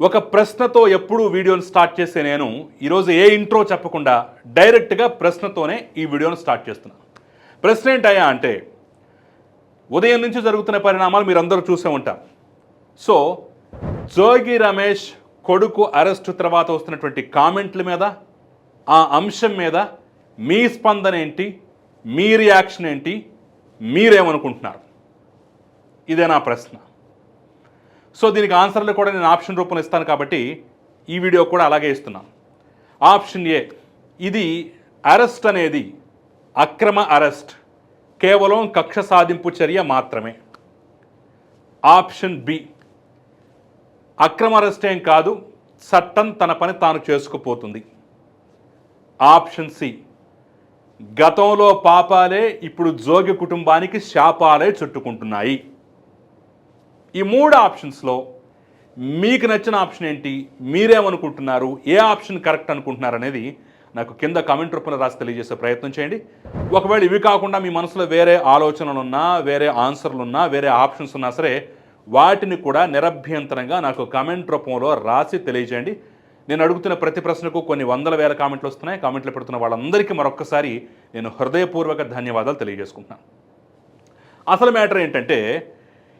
ఒక ప్రశ్నతో ఎప్పుడూ వీడియోని స్టార్ట్ చేసే నేను ఈరోజు ఏ ఇంట్రో చెప్పకుండా డైరెక్ట్గా ప్రశ్నతోనే ఈ వీడియోని స్టార్ట్ చేస్తున్నాను ప్రశ్న ఏంటయ్యా అంటే ఉదయం నుంచి జరుగుతున్న పరిణామాలు మీరు అందరూ చూసే ఉంటాం. సో జోగి రమేష్ కొడుకు అరెస్టు తర్వాత వస్తున్నటువంటి కామెంట్ల మీద ఆ అంశం మీద మీ స్పందన ఏంటి మీ రియాక్షన్ ఏంటి మీరేమనుకుంటున్నారు? ఇదే నా ప్రశ్న. సో దీనికి ఆన్సర్లు కూడా నేను ఆప్షన్ రూపంలో ఇస్తాను కాబట్టి ఈ వీడియో కూడా అలాగే ఇస్తున్నాను ఆప్షన్ ఏ ఇది అరెస్ట్ అనేది అక్రమ అరెస్ట్. కేవలం కక్ష సాధింపు చర్య మాత్రమే. ఆప్షన్ బి అక్రమ అరెస్ట్ ఏం కాదు చట్టం తన పని తాను చేసుకుపోతుంది. ఆప్షన్ సి గతంలో పాపాలే ఇప్పుడు జోగి కుటుంబానికి శాపాలే చుట్టుకుంటున్నాయి. ఈ మూడు ఆప్షన్స్లో మీకు నచ్చిన ఆప్షన్ ఏంటి? మీరేమనుకుంటున్నారు? ఏ ఆప్షన్ కరెక్ట్ అనుకుంటున్నారు అనేది నాకు కింద కమెంట్ రూపంలో రాసి తెలియజేసే ప్రయత్నం చేయండి. ఒకవేళ ఇవి కాకుండా మీ మనసులో వేరే ఆలోచనలు ఉన్నా వేరే ఆన్సర్లు ఉన్నా వేరే ఆప్షన్స్ ఉన్నా సరే వాటిని కూడా నిరభ్యంతరంగా నాకు కామెంట్ రూపంలో రాసి తెలియజేయండి. నేను అడుగుతున్న ప్రతి ప్రశ్నకు కొన్ని వందల వేల కామెంట్లు వస్తున్నాయి. కామెంట్లు పెడుతున్న వాళ్ళందరికీ మరొక్కసారి నేను హృదయపూర్వక ధన్యవాదాలు తెలియజేసుకుంటున్నాను. అసలు మ్యాటర్ ఏంటంటే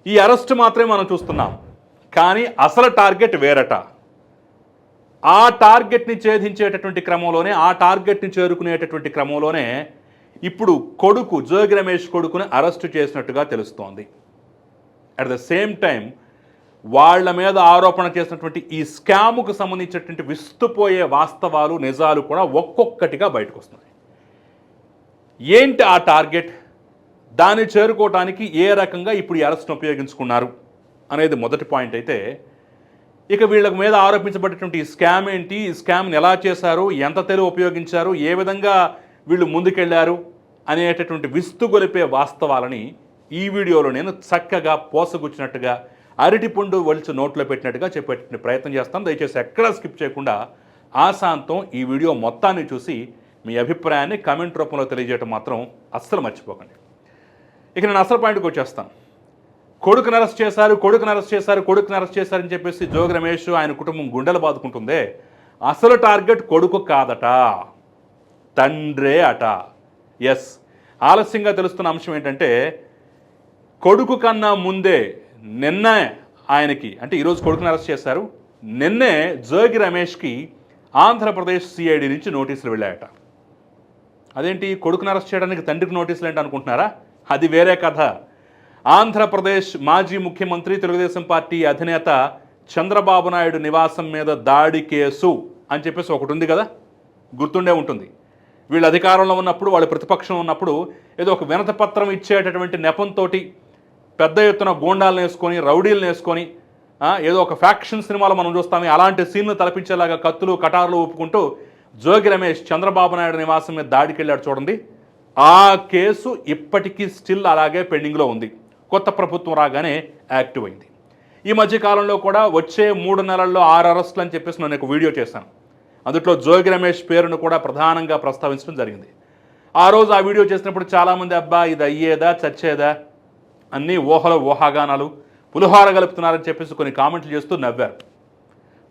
ఈ అరెస్ట్ మాత్రమే మనం చూస్తున్నాం. కానీ అసలు టార్గెట్ వేరట. ఆ టార్గెట్ని ఛేదించేటటువంటి క్రమంలోనే ఆ టార్గెట్ని చేరుకునేటటువంటి క్రమంలోనే ఇప్పుడు కొడుకు జోగి రమేష్ కొడుకుని అరెస్టు చేసినట్టుగా తెలుస్తోంది. అట్ ద సేమ్ టైం వాళ్ళ మీద ఆరోపణ చేసినటువంటి ఈ స్కాముకు సంబంధించినటువంటి విస్తుపోయే వాస్తవాలు నిజాలు కూడా ఒక్కొక్కటిగా బయటకు వస్తున్నాయి ఏంటి ఆ టార్గెట్? దాన్ని చేరుకోవటానికి ఏ రకంగా ఇప్పుడు ఈ అరెస్ట్ను ఉపయోగించుకున్నారు అనేది మొదటి పాయింట్ అయితే ఇక వీళ్ళ మీద ఆరోపించబడేటువంటి ఈ స్కామ్ ఏంటి ఈ స్కామ్ని ఎలా చేశారు ఎంత తెలివి ఉపయోగించారు ఏ విధంగా వీళ్ళు ముందుకెళ్ళారు అనేటటువంటి విస్తుగొలిపే వాస్తవాలని ఈ వీడియోలో నేను చక్కగా పోసగుచ్చినట్టుగా అరటిపండు వలిచి నోట్లో పెట్టినట్టుగా చెప్పేటటువంటి ప్రయత్నం చేస్తాను దయచేసి ఎక్కడా స్కిప్ చేయకుండా ఆశాంతం ఈ వీడియో మొత్తాన్ని చూసి మీ అభిప్రాయాన్ని కమెంట్ రూపంలో తెలియజేయటం మాత్రం అస్సలు మర్చిపోకండి. ఇక నేను అసలు పాయింట్కి వచ్చేస్తాను. కొడుకుని అరెస్ట్ చేశారు కొడుకుని అరెస్ట్ చేశారు కొడుకుని అరెస్ట్ చేశారని చెప్పేసి జోగి రమేష్ ఆయన కుటుంబం గుండెలు బాదుకుంటుందే. అసలు టార్గెట్ కొడుకు కాదట తండ్రే అట. ఎస్ ఆలస్యంగా తెలుస్తున్న అంశం ఏంటంటే కొడుకు కన్నా ముందే నిన్న ఆయనకి అంటే ఈరోజు కొడుకుని అరెస్ట్ చేశారు నిన్నే జోగి రమేష్కి ఆంధ్రప్రదేశ్ సిఐడి నుంచి నోటీసులు వెళ్ళాయట. అదేంటి? కొడుకుని అరెస్ట్ చేయడానికి తండ్రికి నోటీసులు ఏంటి అనుకుంటున్నారా? అది వేరే కథ. ఆంధ్రప్రదేశ్ మాజీ ముఖ్యమంత్రి తెలుగుదేశం పార్టీ అధినేత చంద్రబాబు నాయుడు నివాసం మీద దాడి కేసు అని చెప్పేసి ఒకటి ఉంది కదా? గుర్తుండే ఉంటుంది. వీళ్ళు అధికారంలో ఉన్నప్పుడు వాళ్ళు ప్రతిపక్షం ఉన్నప్పుడు ఏదో ఒక వినత పత్రం ఇచ్చేటటువంటి నెపంతో పెద్ద ఎత్తున గోండాలను వేసుకొని రౌడీలను వేసుకొని ఏదో ఒక ఫ్యాక్షన్ సినిమాలో మనం చూస్తామే అలాంటి సీన్లు తలపించేలాగా కత్తులు కటార్లు ఒప్పుకుంటూ జోగి రమేష్ చంద్రబాబు నాయుడు నివాసం మీద దాడికి వెళ్ళాడు చూడండి. ఆ కేసు ఇప్పటికీ స్టిల్ అలాగే పెండింగ్లో ఉంది. కొత్త ప్రభుత్వం రాగానే యాక్టివ్ అయింది. ఈ మధ్యకాలంలో కూడా వచ్చే మూడు నెలల్లో ఆరు అరెస్టులు అని చెప్పేసి నేను ఒక వీడియో చేశాను. అందులో జోగి రమేష్ పేరును కూడా ప్రధానంగా ప్రస్తావించడం జరిగింది. ఆ రోజు ఆ వీడియో చేసినప్పుడు చాలామంది అబ్బా ఇది అయ్యేదా చచ్చేదా? అన్నీ ఊహలో ఊహాగానాలు పులిహోర గలుపుతున్నారని చెప్పేసి కొన్ని కామెంట్లు చేస్తూ నవ్వారు.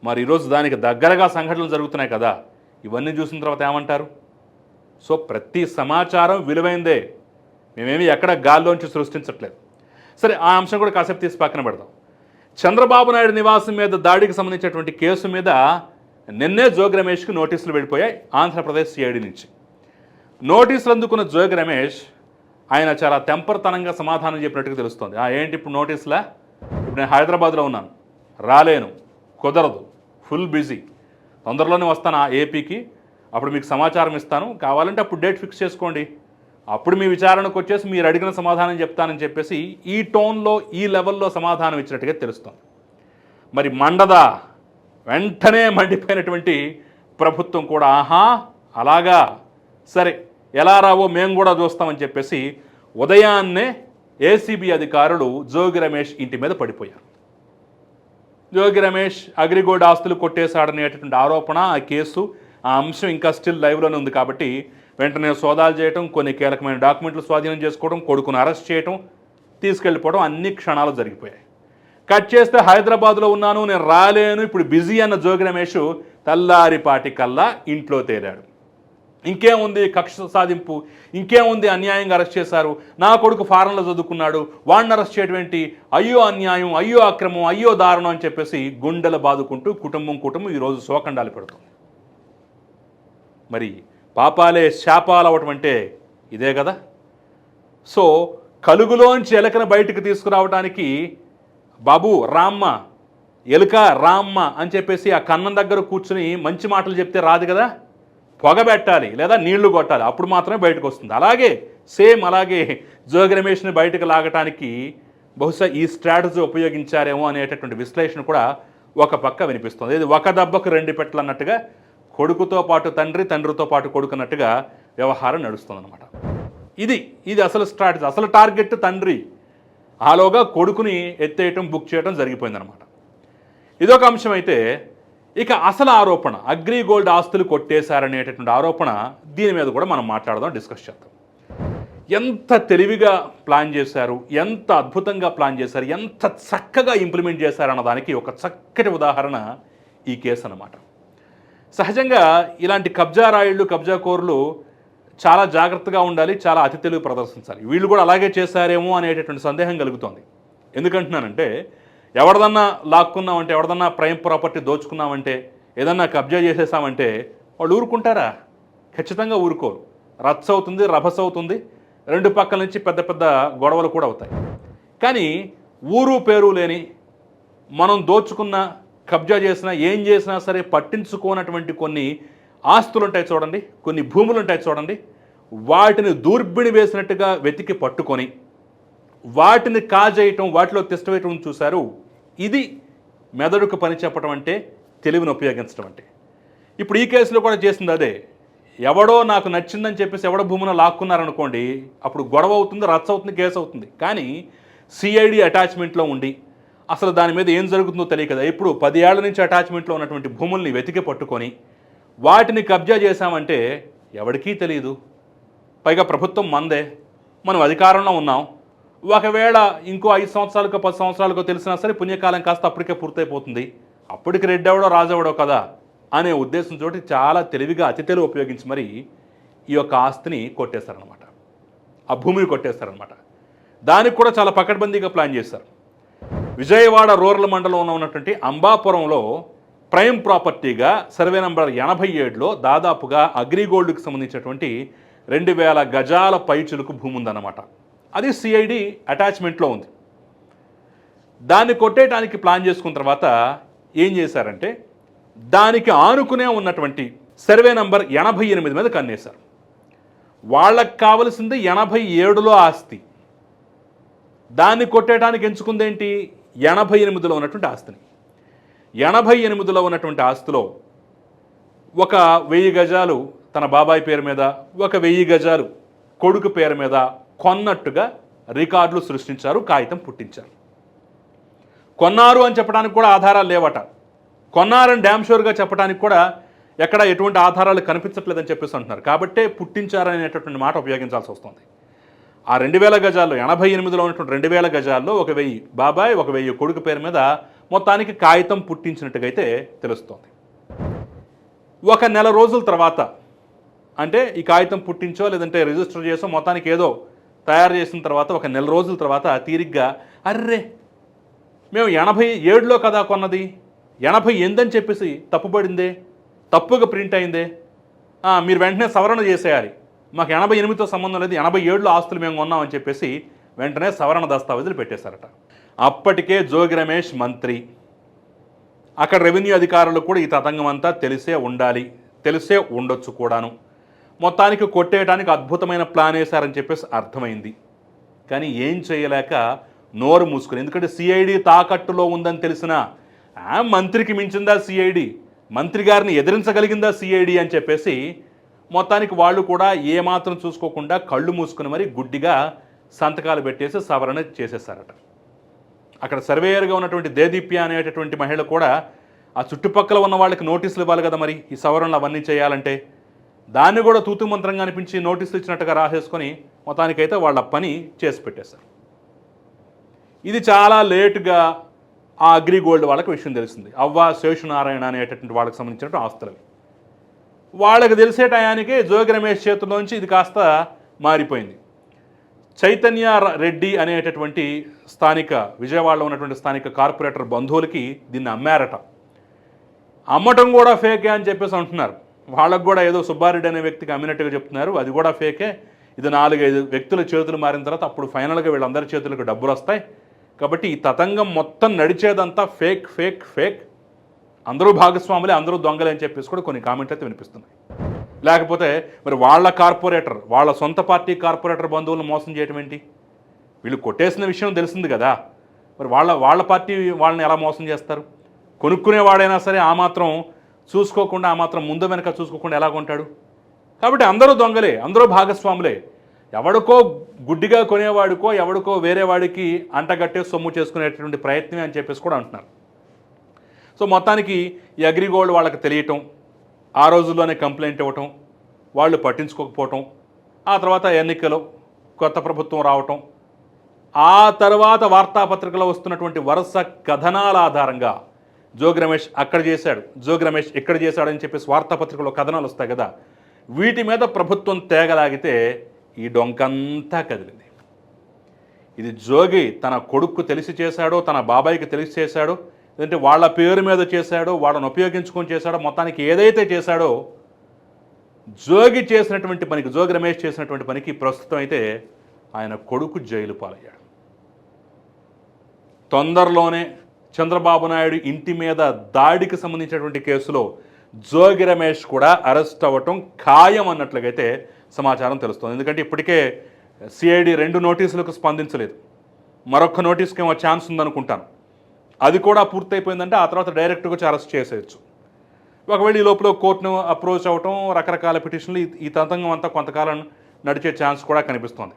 మరి ఈరోజు దానికి దగ్గరగా సంఘటనలు జరుగుతున్నాయి కదా. ఇవన్నీ చూసిన తర్వాత ఏమంటారు? సో ప్రతి సమాచారం విలువైందే. మేమేమి ఎక్కడ గాల్లోంచి సృష్టించట్లేదు. సరే ఆ అంశం కూడా కాసేపు తీసి పక్కన పెడదాం. చంద్రబాబు నాయుడు నివాసం మీద దాడికి సంబంధించినటువంటి కేసు మీద నిన్నే జోగి రమేష్కి నోటీసులు వెళ్ళిపోయాయి ఆంధ్రప్రదేశ్ సిఐడి నుంచి. నోటీసులు అందుకున్న జోగి రమేష్ ఆయన చాలా తెంపరతనంగా సమాధానం చెప్పినట్టుగా తెలుస్తోంది. ఆ ఏంటి ఇప్పుడు నోటీసులా? ఇప్పుడు నేను హైదరాబాద్లో ఉన్నాను. రాలేను. కుదరదు. Full busy. తొందరలోనే వస్తాను ఆ ఏపీకి. అప్పుడు మీకు సమాచారం ఇస్తాను. కావాలంటే అప్పుడు డేట్ ఫిక్స్ చేసుకోండి. అప్పుడు మీ విచారణకు వచ్చేసి మీరు అడిగిన సమాధానం చెప్తానని చెప్పేసి ఈ టోన్లో ఈ లెవెల్లో సమాధానం ఇచ్చినట్టుగా తెలుస్తుంది. మరి మండదా వెంటనే మండిపోయినటువంటి ప్రభుత్వం కూడా ఆహా అలాగా సరే ఎలా రావో మేము కూడా చూస్తామని చెప్పేసి ఉదయాన్నే ఏసీబీ అధికారులు జోగి రమేష్ ఇంటి మీద పడిపోయారు. జోగి రమేష్ అగ్రిగోల్డ్ ఆస్తులు కొట్టేశాడనేటటువంటి ఆరోపణ ఆ కేసు ఆ అంశం ఇంకా స్టిల్ లైవ్లోనే ఉంది కాబట్టి వెంటనే సోదాలు చేయటం కొన్ని కీలకమైన డాక్యుమెంట్లు స్వాధీనం చేసుకోవడం కొడుకును అరెస్ట్ చేయటం తీసుకెళ్ళిపోవడం అన్ని క్షణాలు జరిగిపోయాయి. కట్ చేస్తే హైదరాబాద్లో ఉన్నాను నేను రాలేను ఇప్పుడు బిజీ అన్న జోగి రమేష్ తెల్లారిపాటి కల్లా ఇంట్లో తేలాడు. ఇంకేముంది కక్ష సాధింపు? ఇంకేముంది అన్యాయంగా అరెస్ట్ చేశారు? నా కొడుకు ఫారెన్లో చదువుకున్నాడు వాడిని అరెస్ట్ చేయడం ఏంటి? అయ్యో అన్యాయం అయ్యో అక్రమం అయ్యో దారుణం అని చెప్పేసి గుండెలు బాదుకుంటూ కుటుంబం కుటుంబం ఈరోజు శోకండాలు పెడుతుంది. మరి పాపాలే శాపాలు అవటం అంటే ఇదే కదా? సో కలుగులోంచి ఎలకను బయటకు తీసుకురావడానికి బాబు రామ్మ ఎలుక రామ్మ అని చెప్పేసి ఆ కన్నం దగ్గర కూర్చుని మంచి మాటలు చెప్తే రాదు కదా? పొగ పెట్టాలి లేదా నీళ్ళు కొట్టాలి అప్పుడు మాత్రమే బయటకు వస్తుంది అలాగే సేమ్ అలాగే జోగి రమేష్ని బయటకు లాగటానికి బహుశా ఈ స్ట్రాటజీ ఉపయోగించారేమో అనేటటువంటి విశ్లేషణ కూడా ఒక పక్క వినిపిస్తుంది. ఇది ఒక దెబ్బకు రెండు పెట్టలు అన్నట్టుగా కొడుకుతో పాటు తండ్రి తండ్రితో పాటు కొడుకు అన్నట్టుగా వ్యవహారం నడుస్తుందన్నమాట. ఇది ఇది అసలు స్ట్రాటజీ అసలు టార్గెట్ తండ్రి. ఆలోగా కొడుకుని ఎత్తేయటం బుక్ చేయటం జరిగిపోయిందనమాట ఇదొక అంశం అయితే ఇక అసలు ఆరోపణ అగ్రి గోల్డ్ ఆస్తులు కొట్టేశారనేటటువంటి ఆరోపణ దీని మీద కూడా మనం మాట్లాడదాం డిస్కస్ చేద్దాం. ఎంత తెలివిగా ప్లాన్ చేశారు ఎంత అద్భుతంగా ప్లాన్ చేశారు ఎంత చక్కగా ఇంప్లిమెంట్ చేశారన్న దానికి ఒక చక్కటి ఉదాహరణ ఈ కేసు అన్నమాట. సహజంగా ఇలాంటి కబ్జా రాయిళ్ళు కబ్జా కోర్లు చాలా జాగ్రత్తగా ఉండాలి చాలా అతి తెలివి ప్రదర్శించాలి. వీళ్ళు కూడా అలాగే చేశారేమో అనేటటువంటి సందేహం కలుగుతోంది. ఎందుకంటున్నానంటే ఎవరిదన్నా లాక్కున్నామంటే ఎవరిదన్నా ప్రైమ్ ప్రాపర్టీ దోచుకున్నామంటే ఏదన్నా కబ్జా చేసేసామంటే వాళ్ళు ఊరుకుంటారా? ఖచ్చితంగా ఊరుకోరు. రచ్చ అవుతుంది రభస అవుతుంది. రెండు పక్కల నుంచి పెద్ద పెద్ద గొడవలు కూడా అవుతాయి. కానీ ఊరు పేరు లేని మనం దోచుకున్న కబ్జా చేసినా ఏం చేసినా సరే పట్టించుకోనటువంటి కొన్ని ఆస్తులు ఉంటాయి చూడండి కొన్ని భూములు ఉంటాయి చూడండి. వాటిని దూర్బిణి వేసినట్టుగా వెతికి పట్టుకొని వాటిని కాజేయటం వాటిలో తిష్టవేయటం చూశారు. ఇది మెదడుకు పని చెప్పడం అంటే తెలివిని ఉపయోగించడం అంటే. ఇప్పుడు ఈ కేసులో కూడా చేసింది అదే. ఎవడో నాకు నచ్చిందని చెప్పేసి ఎవడో భూమిని లాక్కున్నారనుకోండి అప్పుడు గొడవ అవుతుంది రచ్చ అవుతుంది కేసు అవుతుంది. కానీ సిఐడి అటాచ్మెంట్లో ఉండి అసలు దాని మీద ఏం జరుగుతుందో తెలియదు కదా ఇప్పుడు పది ఏళ్ళ నుంచి అటాచ్మెంట్లో ఉన్నటువంటి భూముల్ని వెతికి పట్టుకొని వాటిని కబ్జా చేశామంటే ఎవరికీ తెలియదు పైగా ప్రభుత్వం మందే. మనం అధికారంలో ఉన్నాం. ఒకవేళ ఇంకో ఐదు సంవత్సరాలకో పది సంవత్సరాలకో తెలిసినా సరే పుణ్యకాలం కాస్త అప్పటికే పూర్తయిపోతుంది. అప్పటికి రెడ్డెవడో రాజెవడో కదా అనే ఉద్దేశం చోటి చాలా తెలివిగా అతి తెలివి ఉపయోగించి మరి ఈ యొక్క ఆస్తిని కొట్టేశారనమాట ఆ భూమిని కొట్టేశారనమాట దానికి కూడా చాలా పకడ్బందీగా ప్లాన్ చేశారు. విజయవాడ రూరల్ మండలంలో ఉన్నటువంటి అంబాపురంలో ప్రైమ్ ప్రాపర్టీగా సర్వే నంబర్ ఎనభై ఏడులో దాదాపుగా అగ్రిగోల్డ్కి సంబంధించినటువంటి రెండు వేల గజాల పైచులకు భూమి ఉందన్నమాట. అది సిఐడి అటాచ్మెంట్లో ఉంది. దాన్ని కొట్టేయడానికి ప్లాన్ చేసుకున్న తర్వాత ఏం చేశారంటే దానికి ఆనుకునే ఉన్నటువంటి సర్వే నంబర్ ఎనభై ఎనిమిది మీద కన్నేశారు. వాళ్ళకి కావలసింది ఎనభై ఏడులో ఆస్తి. దాన్ని కొట్టేయడానికి ఎంచుకుందేంటి ఎనభై ఎనిమిదిలో ఉన్నటువంటి ఆస్తిని. ఎనభై ఎనిమిదిలో ఉన్నటువంటి ఆస్తిలో ఒక వెయ్యి గజాలు తన బాబాయ్ పేరు మీద ఒక వెయ్యి గజాలు కొడుకు పేరు మీద కొన్నట్టుగా రికార్డులు సృష్టించారు కాగితం పుట్టించారు. కొన్నారు అని చెప్పడానికి కూడా ఆధారాలు లేవట. కొన్నారని డ్యామ్ షోర్గా చెప్పడానికి కూడా ఎక్కడ ఎటువంటి ఆధారాలు కనిపించట్లేదని చెప్పేసి అంటున్నారు. కాబట్టే పుట్టించారనేటటువంటి మాట ఉపయోగించాల్సి వస్తుంది. ఆ రెండు వేల గజాల్లో ఎనభై ఎనిమిదిలో ఉన్నటువంటి రెండు వేల గజాల్లో ఒక వెయ్యి బాబాయ్ ఒక వెయ్యి కొడుకు పేరు మీద మొత్తానికి కాగితం పుట్టించినట్టుగా అయితే తెలుస్తోంది. ఒక నెల రోజుల తర్వాత అంటే ఈ కాగితం పుట్టించో లేదంటే రిజిస్టర్ చేసో మొత్తానికి ఏదో తయారు చేసిన తర్వాత ఒక నెల రోజుల తర్వాత తీరిగ్గా అర్రే మేము ఎనభై ఏడులో కదా కొన్నది ఎనభై ఎనిమిదని చెప్పేసి తప్పుపడిందే తప్పుగా ప్రింట్ అయిందే. మీరు వెంటనే సవరణ చేసేయాలి. మాకు ఎనభై ఎనిమిదితో సంబంధం లేదు ఎనభై ఏడులో ఆస్తులు మేము కొన్నామని చెప్పేసి వెంటనే సవరణ దస్తావేజులు పెట్టేశారట. అప్పటికే జోగి రమేష్ మంత్రి అక్కడ రెవెన్యూ అధికారులు కూడా ఈ తతంగం అంతా తెలిసే ఉండాలి తెలిసే ఉండొచ్చు కూడాను. మొత్తానికి కొట్టేయడానికి అద్భుతమైన ప్లాన్ వేశారని చెప్పేసి అర్థమైంది. కానీ ఏం చేయలేక నోరు మూసుకుని ఎందుకంటే సిఐడి తాకట్టులో ఉందని తెలిసిన ఆ మంత్రికి మించిందా సిఐడి మంత్రి గారిని ఎదిరించగలిగిందా సిఐడి అని చెప్పేసి మొత్తానికి వాళ్ళు కూడా ఏమాత్రం చూసుకోకుండా కళ్ళు మూసుకుని మరి గుడ్డిగా సంతకాలు పెట్టేసి సవరణ చేసేసారట. అక్కడ సర్వేయర్గా ఉన్నటువంటి దేదీప్య అనేటటువంటి మహిళ కూడా ఆ చుట్టుపక్కల ఉన్న వాళ్ళకి నోటీసులు ఇవ్వాలి కదా మరి ఈ సవరణలు అవన్నీ చేయాలంటే. దాన్ని కూడా తూతు మంత్రంగా అనిపించి నోటీసులు ఇచ్చినట్టుగా రాసేసుకొని మొత్తానికైతే వాళ్ళ పని చేసి పెట్టేశారు. ఇది చాలా లేటుగా ఆ అగ్రిగోల్డ్ వాళ్ళకి విషయం తెలిసింది. అవ్వ శేషునారాయణ అనేటటువంటి వాళ్ళకి సంబంధించినటువంటి ఆస్తులు వాళ్ళకి తెలిసే టయానికి జోగి రమేష్ చేతిలోంచి ఇది కాస్త మారిపోయింది. చైతన్య రెడ్డి అనేటటువంటి స్థానిక విజయవాడలో ఉన్నటువంటి స్థానిక కార్పొరేటర్ బంధువులకి దీన్ని అమ్మారట. అమ్మటం కూడా ఫేకే అని చెప్పేసి అంటున్నారు. వాళ్ళకు కూడా ఏదో సుబ్బారెడ్డి అనే వ్యక్తికి అమ్మినట్టుగా చెప్తున్నారు. అది కూడా ఫేకే. ఇది నాలుగైదు వ్యక్తుల చేతులు మారిన తర్వాత అప్పుడు ఫైనల్గా వీళ్ళందరి చేతులకు డబ్బులు వస్తాయి. కాబట్టి ఈ తతంగం మొత్తం నడిచేదంతా ఫేక్ ఫేక్ ఫేక్. అందరూ భాగస్వాములే అందరూ దొంగలే అని చెప్పేసి కూడా కొన్ని కామెంట్లు అయితే వినిపిస్తున్నాయి. లేకపోతే మరి వాళ్ళ కార్పొరేటర్ వాళ్ళ సొంత పార్టీ కార్పొరేటర్ బంధువులను మోసం చేయటం ఏంటి? వీళ్ళు కొట్టేసిన విషయం తెలిసింది కదా. మరి వాళ్ళ వాళ్ళ పార్టీ వాళ్ళని ఎలా మోసం చేస్తారు? కొనుక్కునేవాడైనా సరే ఆ మాత్రం చూసుకోకుండా ఆ మాత్రం ముందు వెనక చూసుకోకుండా ఎలా కొంటాడు? కాబట్టి అందరూ దొంగలే అందరూ భాగస్వాములే. ఎవడికో గుడ్డిగా కొనేవాడికో ఎవడికో వేరే వాడికి అంటగట్టే సొమ్ము చేసుకునేటటువంటి ప్రయత్నమే అని చెప్పేసి కూడా అంటున్నారు. సో మొత్తానికి ఈ అగ్రిగోల్డ్ వాళ్ళకి తెలియటం ఆ రోజుల్లోనే కంప్లైంట్ ఇవ్వటం వాళ్ళు పట్టించుకోకపోవటం ఆ తర్వాత ఎన్నికలు కొత్త ప్రభుత్వం రావటం ఆ తర్వాత వార్తాపత్రికలో వస్తున్నటువంటి వరుస కథనాల ఆధారంగా జోగి రమేష్ అక్కడ చేశాడు జోగి రమేష్ ఇక్కడ చేశాడని చెప్పేసి వార్తాపత్రికలో కథనాలు వస్తాయి కదా వీటి మీద ప్రభుత్వం తేగలాగితే ఈ డొంకంతా కదిలింది. ఇది జోగి తన కొడుకు తెలిసి చేశాడో తన బాబాయికి తెలిసి చేశాడో లేదంటే వాళ్ళ పేరు మీద చేశాడో వాళ్ళని ఉపయోగించుకొని చేశాడో మొత్తానికి ఏదైతే చేశాడో జోగి చేసినటువంటి పనికి జోగి రమేష్ చేసినటువంటి పనికి ప్రస్తుతం అయితే ఆయన కొడుకు జైలు పాలయ్యాడు. తొందరలోనే చంద్రబాబు నాయుడు ఇంటి మీద దాడికి సంబంధించినటువంటి కేసులో జోగి రమేష్ కూడా అరెస్ట్ అవ్వటం ఖాయం అన్నట్లుగైతే సమాచారం తెలుస్తుంది. ఎందుకంటే ఇప్పటికే సిఐడి రెండు నోటీసులకు స్పందించలేదు. మరొక నోటీస్కి ఏమో ఛాన్స్ ఉందనుకుంటాను. అది కూడా పూర్తయిపోయిందంటే ఆ తర్వాత డైరెక్ట్గా వచ్చి అరెస్ట్ చేసేయచ్చు. ఒకవేళ ఈ లోపల కోర్టును అప్రోచ్ అవ్వటం రకరకాల పిటిషన్లు ఈ- తంతంగం తతంగం అంతా కొంతకాలం నడిచే ఛాన్స్ కూడా కనిపిస్తోంది.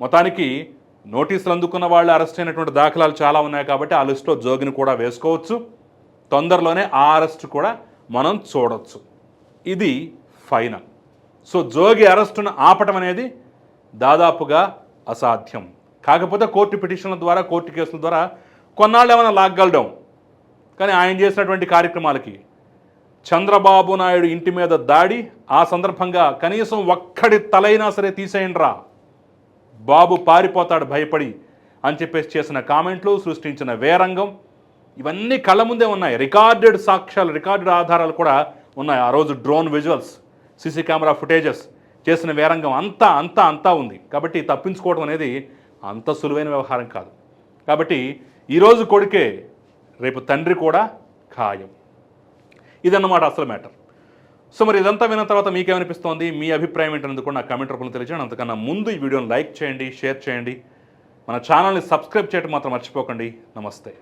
మొత్తానికి నోటీసులు అందుకున్న వాళ్ళు అరెస్ట్ అయినటువంటి దాఖలాలు చాలా ఉన్నాయి కాబట్టి ఆ లిస్టులో జోగిని కూడా వేసుకోవచ్చు. తొందరలోనే ఆ అరెస్ట్ కూడా మనం చూడవచ్చు ఇది ఫైనల్. సో జోగి అరెస్టును ఆపటం అనేది దాదాపుగా అసాధ్యం. కాకపోతే కోర్టు పిటిషన్ల ద్వారా కోర్టు కేసుల ద్వారా కొన్నాళ్ళు ఏమైనా లాగ్గలడం. కానీ ఆయన చేసినటువంటి కార్యక్రమాలకి చంద్రబాబు నాయుడు ఇంటి మీద దాడి ఆ సందర్భంగా కనీసం ఒక్కడి తలైనా సరే తీసేయండి రా బాబు పారిపోతాడు భయపడి అని చెప్పేసి చేసిన కామెంట్లు సృష్టించిన వేరంగం ఇవన్నీ కళ్ళ ముందే ఉన్నాయి. రికార్డెడ్ సాక్ష్యాలు రికార్డెడ్ ఆధారాలు కూడా ఉన్నాయి. ఆ రోజు drone visuals CC camera footages చేసిన వేరంగం అంతా అంతా అంతా ఉంది. కాబట్టి తప్పించుకోవడం అనేది అంత సులువైన వ్యవహారం కాదు. కాబట్టి ఈరోజు కొడుకే రేపు తండ్రి కూడా ఖాయం. ఇదన్నమాట అసలు మ్యాటర్. సో మరి ఇదంతా విన్న తర్వాత మీకేమనిపిస్తోంది? మీ అభిప్రాయం ఏంటనేది కూడా నా కమెంట్ రూపంలో తెలియజేయండి. అంతకన్నా ముందు ఈ వీడియోని లైక్ చేయండి షేర్ చేయండి. మన ఛానల్ని సబ్స్క్రైబ్ చేయడం మాత్రం మర్చిపోకండి. నమస్తే.